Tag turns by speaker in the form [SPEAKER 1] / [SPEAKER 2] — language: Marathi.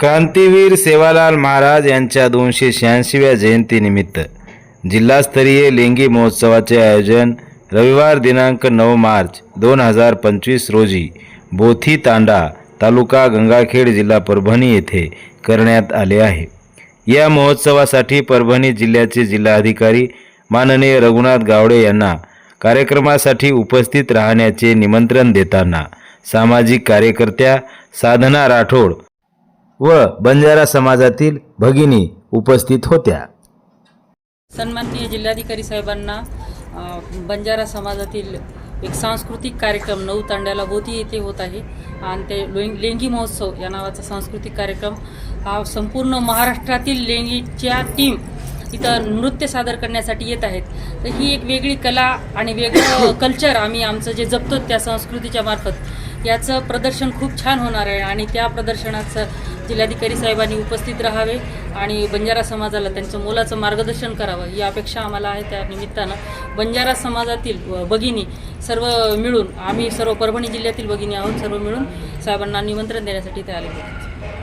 [SPEAKER 1] क्रांतीवीर सेवालाल महाराज यांच्या दोनशे शहाऐंशीव्या जयंतीनिमित्त जिल्हास्तरीय लेंगी महोत्सवाचे आयोजन रविवार दिनांक नऊ मार्च दोन हजार पंचवीस रोजी बोथी तांडा तालुका गंगाखेड जिल्हा परभणी येथे करण्यात आले आहे. या महोत्सवासाठी परभणी जिल्ह्याचे जिल्हाधिकारी माननीय रघुनाथ गावडे यांना कार्यक्रमासाठी उपस्थित राहण्याचे निमंत्रण देताना सामाजिक कार्यकर्त्या साधना राठोड व बंजारा समाजातील भगिनी उपस्थित होत्या.
[SPEAKER 2] सन्माननीय जिल्हाधिकारी साहेबांना बंजारा समाजातील एक सांस्कृतिक कार्यक्रम नऊ तांड्याला बोधी येथे होत आहे आणि ते लों लेंगी महोत्सव या नावाचा सांस्कृतिक कार्यक्रम हा संपूर्ण महाराष्ट्रातील लेंगीच्या टीम इथं नृत्य सादर करण्यासाठी येत आहेत. तर ही एक वेगळी कला आणि वेगळं कल्चर आम्ही आमचं जे जपतो त्या संस्कृतीच्या मार्फत याचं प्रदर्शन खूप छान होणार आहे आणि त्या प्रदर्शनाचं जिल्हाधिकारी साहेबांनी उपस्थित राहावे आणि बंजारा समाजाला त्यांचं मोलाचं मार्गदर्शन करावं ही अपेक्षा आम्हाला आहे त्या निमित्तानं. बंजारा समाजातील भगिनी सर्व मिळून आम्ही सर्व परभणी जिल्ह्यातील भगिनी आहोत सर्व मिळून साहेबांना निमंत्रण देण्यासाठी ते आले. होते